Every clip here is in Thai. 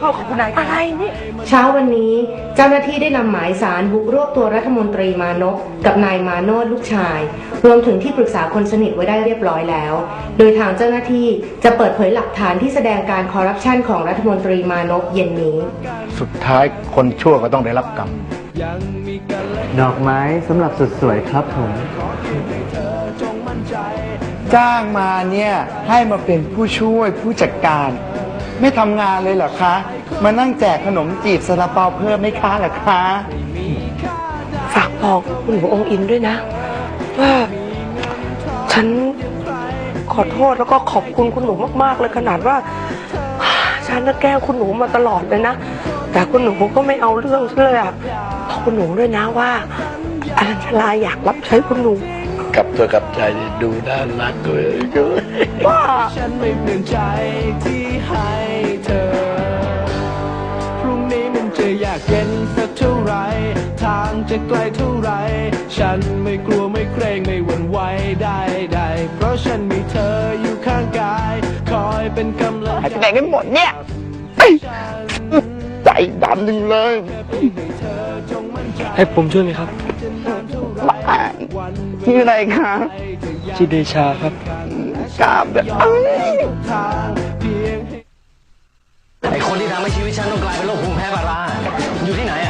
เข้ากับคุณนายอะไรนี่เช้าวันนี้เจ้าหน้าที่ได้นำหมายสารบุกรวบตัวรัฐมนตรีมานพกับนายมาโนดลูกชาย รวมถึงที่ปรึกษาคนสนิทไว้ได้เรียบร้อยแล้ว โดยทางเจ้าหน้าที่จะเปิดเผยหลักฐานที่แสดงการคอร์รัปชันของรัฐมนตรีมานพเย็นนี้ สุดท้ายคนชั่วก็ต้องได้รับกรรมดอกไม้สำหรับสุดสวยครับผมจ้างมาเนี่ยให้มาเป็นผู้ช่วยผู้จัดการ ไม่ทำงานเลยเหรอคะ มานั่งแจกขนมจีบซาลาเปาเพิ่มไหมคะเหรอคะ ฝากบอกคุณหนูองค์อินด้วยนะ ว่าฉันขอโทษแล้วก็ขอบคุณคุณหนูมากๆเลยขนาดว่า ฉันน่ะแกล้งคุณหนูมาตลอดเลยนะ แต่คุณหนูก็ไม่เอาเรื่องฉันเลยอะบอกคุณหนูด้วยนะว่าอนัญชลาอยากรับใช้คุณหนู กับตัวกับใจดูน่ารักเลยว่าฉันไม่เปลี่ยนใจที่ให้เธอ พรุ่งนี้มันจะยากเย็นสักเท่าไหรทางจะไกลเท่าไหรฉันไม่กลัวไม่เกรงไม่หวั่นไหวได้ได้เพราะฉันมีเธออยู่ข้างกาย คอยเป็นกำลังหายไปไหนกันหมดเนี่ยเอ้ยใจดำจริงเลย ให้ผมช่วยไหมครับบ้า ชื่ออะไรคะชื่อเดชาครับกราบแบบเอ้ยทางเพียงให้ไอคนที่ทำให้ชีวิตฉันต้องกลายเป็นโรคภูมิแพ้ปลาร้าอยู่ที่ไหนอะ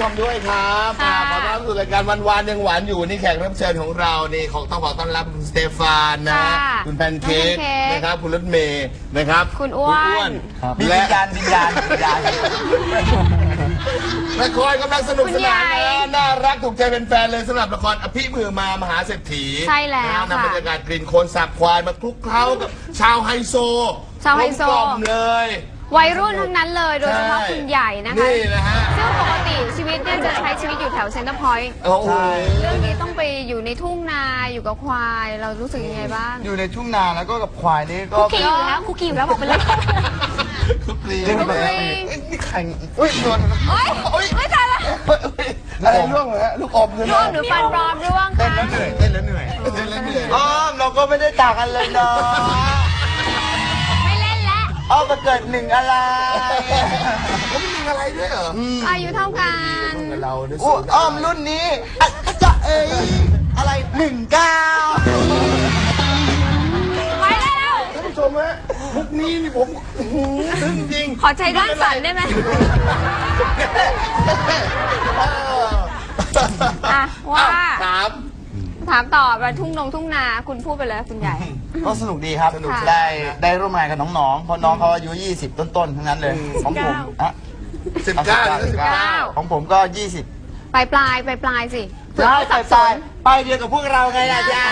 ชมด้วยครับค่ะ ขอต้อนรับสู่รายการวันวานยังหวานอยู่นี่แขกรับเชิญของเรานี่ของต้องขอต้อนรับคุณสเตฟานนะค่ะคุณแพนเค้กน้องแพนเค้กนะครับคุณรถเมย์นะครับคุณอ้วนมีวิญญาณวิญญาณวิญญาณ ละครกำลังสนุกสนานคุณยายนะน่ารักถูกใจเป็นแฟนๆเลยสำหรับละครอภิมือมามหาเศรษฐีใช่แล้วนะค่ะนำบรรยากาศกลิ่นโคลนสับควายมาคลุกเคล้ากับชาวไฮโซชาวไฮโซ กลมกล่อมเลย วัยรุ่นทั้งนั้นเลย โดยเฉพาะใช่คุณใหญ่นะคะ นี่นะฮะซึ่งปกติชีวิตเนี่ยจะใช้ชีวิตอยู่แถวเซ็นเตอร์พอยต์โอ้โหเรื่องนี้ต้องไปอยู่ในทุ่งนาอยู่กับควาย เรารู้สึกยังไงบ้าง อยู่ในทุ่งนาแล้วก็กับควายนี่ก็คุกกี้อยู่แล้วคุกกี้อยู่แล้วบอกไปเลยคุกคลีคุกคลีเอ้ยนี่ใครอุ้ยโดนโอ๊ยโอ๊ยไม่ทันละเฮ้ยเฮ้ยอะไรร่วงเหรอฮะลูกอมใช่ไหมร่วงหรือฟันปลอมร่วงเต้นคะแล้วเหนื่อยเต้นแล้วเหนื่อยเต้นแล้วเหนื่อยอ้อมเราก็ไม่ได้ต่างกันเลยเนาะไม่เล่นแล้ว อ้อมมาเกิดหนึ่งอะไรก็ไม่มีอะไรด้วยเหรออายุเท่ากันกับเราด้วยโอ้อ้อมรุ่นนี้อะจะเอ้ยอะไรหนึ่งเก้าไปได้แล้ว ท่านผู้ชมฮะมุกนี้นี่ผมอื้อหือซึ้งจริงขอใจด้านสันได้ไหมอะว่า ถาม ถามต่อไปทุ่งนงทุ่งนาคุณพูดไปเลยคุณใหญ่ ก็สนุกดีครับค่ะได้ได้ร่วมงานกับน้องๆเพราะน้องเขาอายุ 20 ต้นๆทั้งนั้นเลยของผมอะสิบเก้าสิบเก้าของผมก็ 20 ปลายปลายปลายปลายสิได้ไปไปไปเดียวกับพวกเราไงล่ะจ๊ะ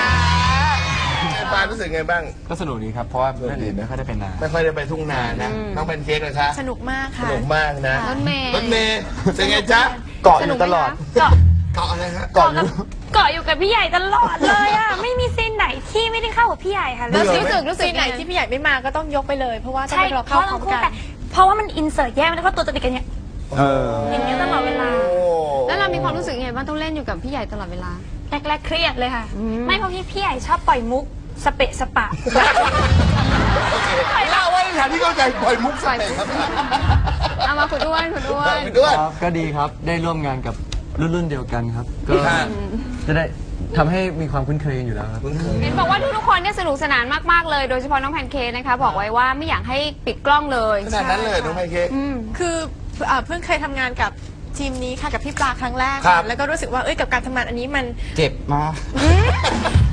ปานรู้สึกไงบ้าง ก็สนุกดีครับ เพราะว่าเพื่อนอื่นไม่ค่อยได้เป็นนา ไม่ค่อยได้ไปทุ่งนานะ น้องเป็นเค้กนะคะ สนุกมากสค่ะ นุกมากนะรถเมย์ รถเมย์เป็นไงจ๊ะเกาะอยู่ตลอดเกาะเกาะอะไรฮะ เกาะอยู่ เกาะอยู่กับพี่ใหญ่ตลอดเลยอะ ไม่มีซีนไหนที่ไม่ได้เข้ากับพี่ใหญ่ค่ะแล้วรู้สึกรู้สึกซีนไหนที่พี่ใหญ่ไม่มาก็ต้องยกไปเลย เพราะว่าต้องใช่ไปรอเพเข้าราะพร้ต้อองมคู่กัน แต่เพราะว่ามันอินเสิร์ตแยกมันแล้วก็ตัวติดกันเนี่ยเออ อย่างเงี้ยตลอดเวลาโอ้แล้วเรามีความรู้สึกยังไงบ้างต้องเล่นอยู่กับพี่ใหญ่ตลอดเวลา แรกๆเครียดเลยค่ะ ไม่เพราะพี่พี่ใหญ่ชอบปล่อยมุกสเปะสปะโอเคเล่าไว้ในฐานที่เข้าใจปล่อยมุกใส่ครับเอามาคุณด้วนคุณด้วน ไปด้วย ครับก็ดีครับได้ร่วมงานกับรุ่นรุ่นๆเดียวกันครับ ก็ค่ะ จะได้ทำให้มีความคุ้นเคยกันอยู่แล้วครับ เห็นบอกว่าทุกๆคนเนี่ยสนุกสนานมากๆเลย โดยเฉพาะน้องแพนเค้กนะคะ บอกไว้ว่าไม่อยากให้ปิดกล้องเลย ขนาดนั้นเลยน้องไพเค้ก อืม คืออ่าเพิ่งเคยทำงานกับ ทีมนี้ค่ะกับพี่ปลาครั้งแรกครับ แล้วก็รู้สึกว่าเอ้ยกับการทำงานอันนี้มัน เจ็บมาก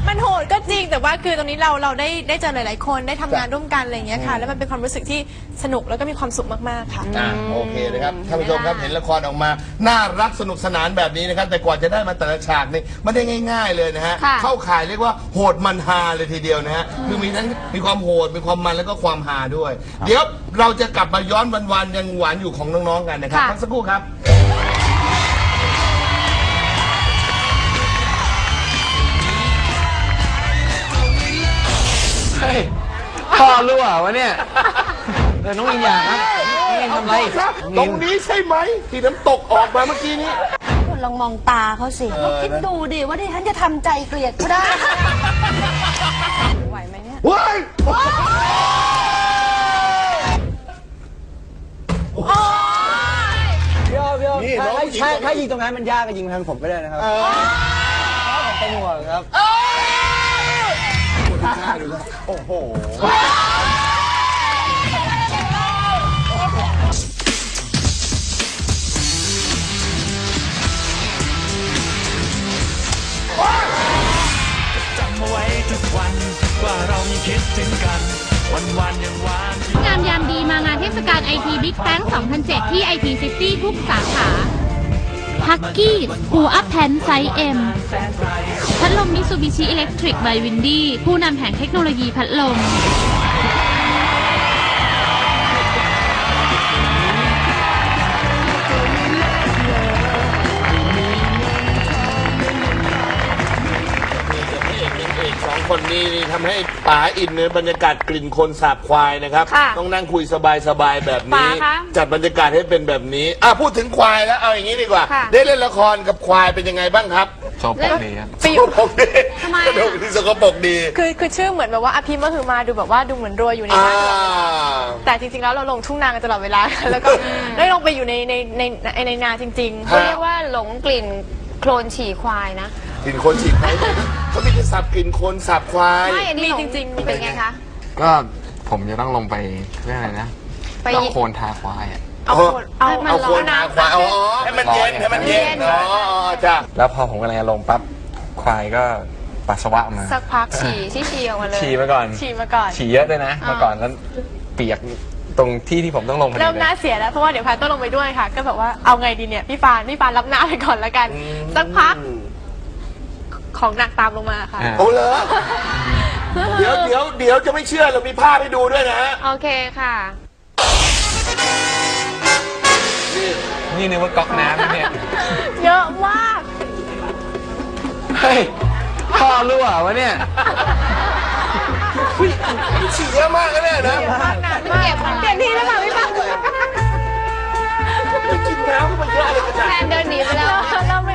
มันโหดก็จริงแต่ว่าคือตรงนี้เราเราได้ได้เจอหลาย ๆ คนได้ทำงานร่วมกันอะไรอย่างเงี้ยค่ะ แล้วมันเป็นความรู้สึกที่สนุกแล้วก็มีความสุขมาก ๆ ค่ะ อะโอเคนะครับท่านผู้ชมครับเห็นละครออกมา น่ารักสนุกสนานแบบนี้นะครับ แต่กว่าจะได้มาแต่ละฉากนี่ไม่ได้ง่าย ๆเลยนะฮะ ค่ะ เข้าข่ายเรียกว่าโหดมันฮาเลยทีเดียวนะฮะคือมีทั้งมีความโหดมีความมันแล้วก็ความฮาด้วย เดี๋ยวเราจะกลับมาย้อนวันๆยังหวานอยู่ของน้องๆกันนะครับค่ะ พักสักครู่ครับ พ่อรู้อะวะเนี่ยเออน้องอินอยากครับน้องอินทำไรครับตรงนี้ใช่ไหมที่น้ำตกออกมาเมื่อกี้นี้ คุณลองมองตาเขาสิเขาคิดดูดิว่าดิฉันจะทำใจเกลียดก็ได้ ไหวไหมเนี่ย เฮ้ยพี่อ้อพี่อ้อนี่น้องถ้าผู้หญิง ถ้าถ้ายิงตรงนั้นมันยากก็ยิงทางผมก็ได้นะครับผมเป็นห่วงครับ โอ้โหจำเอาไว้ทุกวันว่าเรายังคิดถึงกัน วันวันยังหวานงามยามดีมางานเทศกาลไอทีบิ๊กแ n ง2007 ที่ไอทีซิตี้ทุกสาขา ฮักกี้ปูอัพแพนไซส์เอ็มพัดลมมิซูบิชิอิเล็กทริกไบวินดี้ผู้นำแห่งเทคโนโลยีพัดลม คนนี้นี่ทำให้ป๋าอินในบรรยากาศกลิ่นคนสาบควายนะครับ ค่ะต้องนั่งคุยสบายๆแบบนี้ ป๋าคะจัดบรรยากาศให้เป็นแบบนี้อะพูดถึงควายแล้วเอาอย่างนี้ดีกว่า ค่ะ ได้เล่นละครกับควายเป็นยังไงบ้างครับโชว์ปกดีครับ ไปอยู่สกปรกดีทำไมสอะนุกดีสกปรกดีคือคือชื่อเหมือนแบบว่าอภิมก็คือมาดูแบบว่าดูเหมือนรวยอยู่ในอ่าบ้านตลอดเวลาแต่จริงๆแล้วเราลงทุ่งนากันตลอดเวลา แล้วก็ได้ลงไปอยู่ในในในในในนาจริง ๆ เขาเรียกว่าหลงกลิ่นโคลนฉี่ควายนะกลิ่นคนฉีกควาย เขาไม่ได้สับกลิ่นคนสับควาย ไม่อันนี้มีหลจริงๆเป็นไงคะ ก็ผมจะต้องลงไปเรื่องอะไรนะไป ต้องโคนทาควายอะเอาคนเอามันเอาร้โคอนนหาควายอ๋อให้มันเย็นให้มันเย็นอ๋ออ๋อจ้ะแล้วพอผมกำลังจะลงปั๊บควายก็ปัสสาวะออกมาสักพักฉี่ที่ฉี่ออกมาเลยฉี่มาก่อนฉี่มาก่อน ฉี่เยอะด้วยนะเมื่อก่อนแล้วเปียกตรงที่ที่ผมต้องลงพอดีเริ่มเลยหน้าเสียแล้วเพราะว่าเดี๋ยวพายต้องลงไปด้วยค่ะ ก็แบบว่าเอาไงดีเนี่ยพี่ฟานพี่ฟานรับหน้าไปก่อนแล้วกัน สักพัก ของหนักตามลงมาค่ะ อ่า โอ้เหรอเดี๋ยวเดี๋ยวเดี๋ยวจะไม่เชื่อเรามีภาพให้ดูด้วยนะฮะโอเคค่ะ นี่นึกว่าก๊อกน้ำนะเนี่ย เยอะมาก เฮ้ยพ่อรู้อะวะเนี่ย ฉี่เยอะมากนะเนี่ยนะมากนานมากเปลี่ยนที่แล้วค่ะพี่ฟานไปกินน้ำก็มันเยอะอะไรกันแทนเดินหนีไปแล้ว เราไม่เอา